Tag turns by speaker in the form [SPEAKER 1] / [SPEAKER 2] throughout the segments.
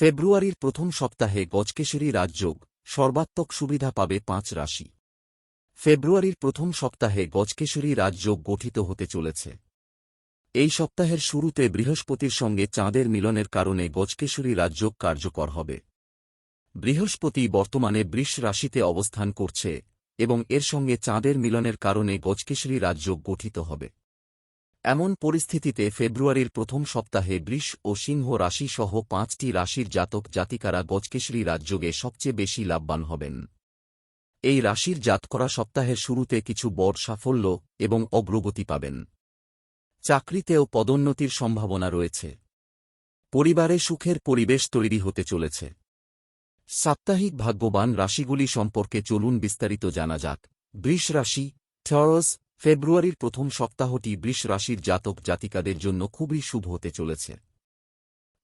[SPEAKER 1] ফেব্রুয়ারির প্রথম সপ্তাহে গজকেশরী রাজযোগ সর্বাত্মক সুবিধা পাবে পাঁচ রাশি। ফেব্রুয়ারির প্রথম সপ্তাহে গজকেশরী রাজযোগ গঠিত হতে চলেছে। এই সপ্তাহের শুরুতে বৃহস্পতির সঙ্গে চাঁদের মিলনের কারণে গজকেশরী রাজযোগ কার্যকর হবে। বৃহস্পতি বর্তমানে বৃষ রাশিতে অবস্থান করছে এবং এর সঙ্গে চাঁদের মিলনের কারণে গজকেশরী রাজযোগ গঠিত হবে। এমন পরিস্থিতিতে ফেব্রুয়ারির প্রথম সপ্তাহে বৃষ ও সিংহ রাশি সহ পাঁচটি রাশির জাতক জাতিকারা গজকেশরী রাজযোগে সবচেয়ে বেশি লাভবান হবেন। এই রাশির জাত করা সপ্তাহের শুরুতে কিছু বড় সাফল্য এবং অগ্রগতি পাবেন। চাকরিতেও পদোন্নতির সম্ভাবনা রয়েছে। পরিবারে সুখের পরিবেশ তৈরি হতে চলেছে। সাপ্তাহিক ভাগ্যবান রাশিগুলি সম্পর্কে চলুন বিস্তারিত জানা যাক। বৃষ রাশি থরস ফেব্রুয়ারির প্রথম সপ্তাহটি বৃষ রাশির জাতক জাতিকাদের জন্য খুবই শুভ হতে চলেছে।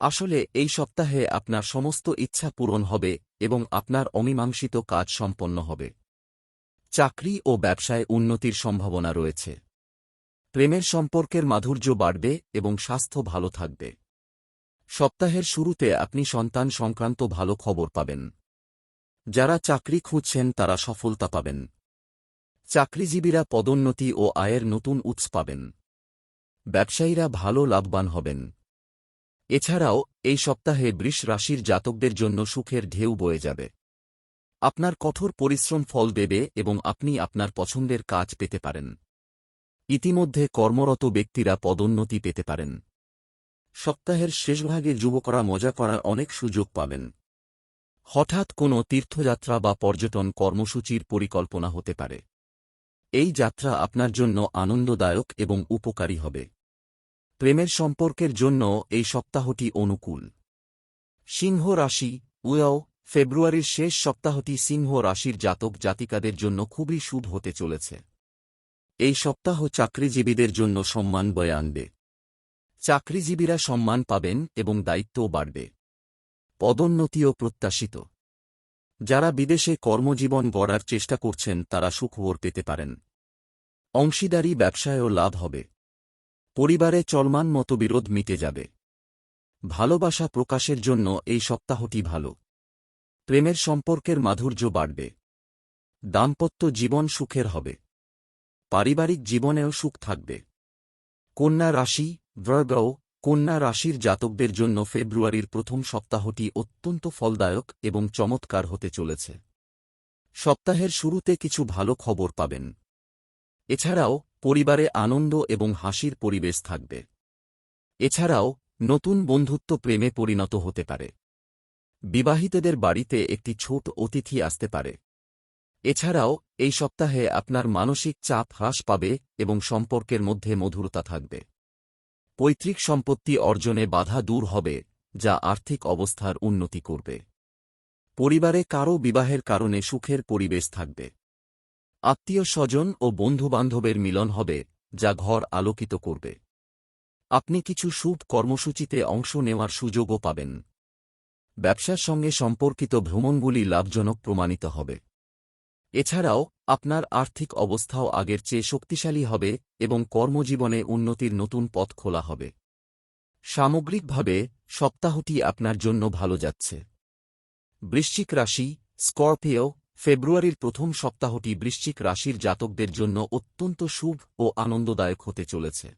[SPEAKER 1] আসলে, এই সপ্তাহে আপনার সমস্ত ইচ্ছা পূরণ হবে এবং আপনার অমীমাংসিত কাজ সম্পন্ন হবে। চাকরি ও ব্যবসায় উন্নতির সম্ভাবনা রয়েছে। প্রেমের সম্পর্কের মাধুর্য বাড়বে এবং স্বাস্থ্য ভালো থাকবে। সপ্তাহের শুরুতে আপনি সন্তান সংক্রান্ত ভালো খবর পাবেন। যারা চাকরি খুঁজছেন তারা সফলতা পাবেন। চাকরিজীবীরা পদোন্নতি ও আয়ের নতুন উৎস পাবেন। ব্যবসায়ীরা ভালো লাভবান হবেন। এছাড়াও, এই সপ্তাহে বৃষ রাশির জাতকদের জন্য সুখের ঢেউ বয়ে যাবে। আপনার কঠোর পরিশ্রম ফল দেবে এবং আপনি আপনার পছন্দের কাজ পেতে পারেন। ইতিমধ্যে কর্মরত ব্যক্তিরা পদোন্নতি পেতে পারেন। সপ্তাহের শেষভাগে যুবকরা মজা করার অনেক সুযোগ পাবেন। হঠাৎ কোনো তীর্থযাত্রা বা পর্যটন কর্মসূচির পরিকল্পনা হতে পারে। এই যাত্রা আপনার জন্য আনন্দদায়ক এবং উপকারী হবে। প্রেমের সম্পর্কের জন্য এই সপ্তাহটি অনুকূল। সিংহ রাশি, উয়াও, ফেব্রুয়ারির শেষ সপ্তাহটি সিংহ রাশির জাতক জাতিকাদের জন্য খুবই শুভ হতে চলেছে। এই সপ্তাহ চাকরিজীবীদের জন্য সম্মান বয়ে আনবে। চাকরিজীবীরা সম্মান পাবেন এবং দায়িত্বও বাড়বে। পদোন্নতিও প্রত্যাশিত। যারা বিদেশে কর্মজীবন গড়ার চেষ্টা করছেন, তারা সুখবর পেতে পারেন। অংশীদারি ব্যবসায়ও লাভ হবে। পরিবারে চলমান মতবিরোধ মিটে যাবে। ভালোবাসা প্রকাশের জন্য এই সপ্তাহটি ভালো। প্রেমের সম্পর্কের মাধুর্য বাড়বে। দাম্পত্য জীবন সুখের হবে। পারিবারিক জীবনেও সুখ থাকবে। কন্যা রাশি ব্রগও কন্যা রাশির জাতকদের জন্য ফেব্রুয়ারির প্রথম সপ্তাহটি অত্যন্ত ফলদায়ক এবং চমৎকার হতে চলেছে। সপ্তাহের শুরুতে কিছু ভালো খবর পাবেন। এছাড়াও, পরিবারে আনন্দ এবং হাসির পরিবেশ থাকবে। এছাড়াও, নতুন বন্ধুত্ব প্রেমে পরিণত হতে পারে। বিবাহিতদের বাড়িতে একটি ছোট অতিথি আসতে পারে। এছাড়াও, এই সপ্তাহে আপনার মানসিক চাপ হ্রাস পাবে এবং সম্পর্কের মধ্যে মধুরতা থাকবে। পৈতৃক সম্পত্তি অর্জনে বাধা দূর হবে, যা আর্থিক অবস্থার উন্নতি করবে। পরিবারে কারও বিবাহের কারণে সুখের পরিবেশ থাকবে। আত্মীয় স্বজন ও বন্ধুবান্ধবের মিলন হবে, যা ঘর আলোকিত করবে। আপনি কিছু শুভ কর্মসূচিতে অংশ নেওয়ার সুযোগও পাবেন। ব্যবসার সঙ্গে সম্পর্কিত ভ্রমণগুলি লাভজনক প্রমাণিত হবে। এছাড়াও, আপনার আর্থিক অবস্থাও আগের চেয়ে শক্তিশালী হবে এবং কর্মজীবনে উন্নতির নতুন পথ খোলা হবে। সামগ্রিকভাবে, সপ্তাহটি আপনার জন্য ভালো যাচ্ছে। বৃশ্চিক রাশি, স্করপিও, ফেব্রুয়ারির প্রথম সপ্তাহটি বৃশ্চিক রাশির জাতকদের জন্য অত্যন্ত শুভ ও আনন্দদায়ক হতে চলেছে।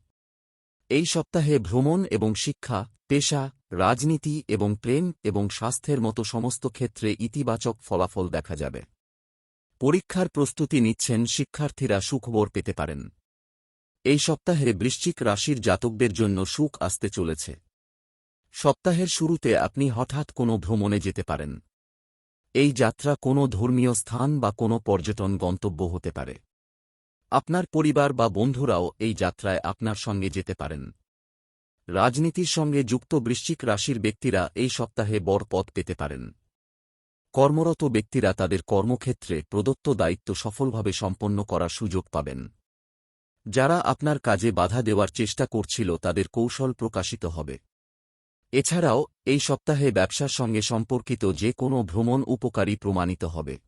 [SPEAKER 1] এই সপ্তাহে ভ্রমণ এবং শিক্ষা, পেশা, রাজনীতি এবং প্রেম এবং স্বাস্থ্যের মতো সমস্ত ক্ষেত্রে ইতিবাচক ফলাফল দেখা যাবে। পরীক্ষার প্রস্তুতি নিচ্ছেন শিক্ষার্থীরা সুখবর পেতে পারেন। এই সপ্তাহে বৃশ্চিক রাশির জাতকদের জন্য সুখ আসতে চলেছে। সপ্তাহের শুরুতে আপনি হঠাৎ কোনো ভ্রমণে যেতে পারেন। এই যাত্রা কোনো ধর্মীয় স্থান বা কোনো পর্যটন গন্তব্য হতে পারে। আপনার পরিবার বা বন্ধুরাও এই যাত্রায় আপনার সঙ্গে যেতে পারেন। রাজনীতির সঙ্গে যুক্ত বৃশ্চিক রাশির ব্যক্তিরা এই সপ্তাহে বড় পদ পেতে পারেন। কর্মরত ব্যক্তিরা তাদের কর্মক্ষেত্রে প্রদত্ত দায়িত্ব সফলভাবে সম্পন্ন করার সুযোগ পাবেন। যারা আপনার কাজে বাধা দেওয়ার চেষ্টা করছিল তাদের কৌশল প্রকাশিত হবে। এছাড়াও, এই সপ্তাহে ব্যবসার সঙ্গে সম্পর্কিত যে কোনো ভ্রমণ উপকারী প্রমাণিত হবে।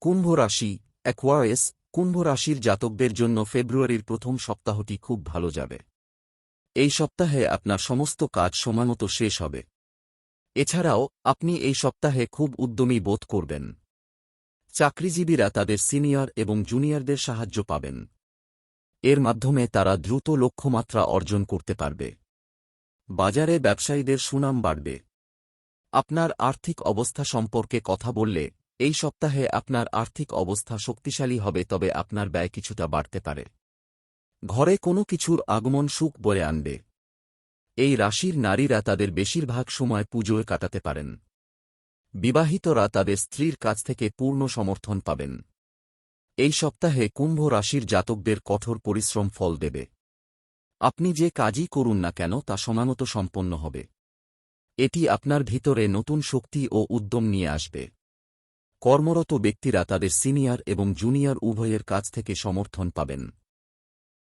[SPEAKER 1] কুম্ভ রাশি অ্যাকোয়ারেস কুম্ভ রাশির জাতকদের জন্য ফেব্রুয়ারির প্রথম সপ্তাহটি খুব ভালো যাবে। এই সপ্তাহে আপনার সমস্ত কাজ সময়মতো শেষ হবে। এছাড়াও, আপনি এই সপ্তাহে খুব উদ্যমী বোধ করবেন। চাকরিজীবীরা তাদের সিনিয়র এবং জুনিয়রদের সাহায্য পাবেন। এর মাধ্যমে তারা দ্রুত লক্ষ্যমাত্রা অর্জন করতে পারবে। বাজারে ব্যবসায়ীদের সুনাম বাড়বে। আপনার আর্থিক অবস্থা সম্পর্কে কথা বললে, এই সপ্তাহে আপনার আর্থিক অবস্থা শক্তিশালী হবে তবে আপনার ব্যয় কিছুটা বাড়তে পারে। ঘরে কোনো কিছুর আগমন সুখ বয়ে আনবে। এই রাশির নারীরা তাদের বেশিরভাগ সময় পুজোয় কাটাতে পারেন। বিবাহিতরা তাদের স্ত্রীর কাছ থেকে পূর্ণ সমর্থন পাবেন। এই সপ্তাহে কুম্ভ রাশির জাতকদের কঠোর পরিশ্রম ফল দেবে। আপনি যে কাজই করুন না কেন তা সমানত সম্পন্ন হবে। এটি আপনার ভিতরে নতুন শক্তি ও উদ্যম নিয়ে আসবে। কর্মরত ব্যক্তিরা তাদের সিনিয়র এবং জুনিয়র উভয়ের কাছ থেকে সমর্থন পাবেন।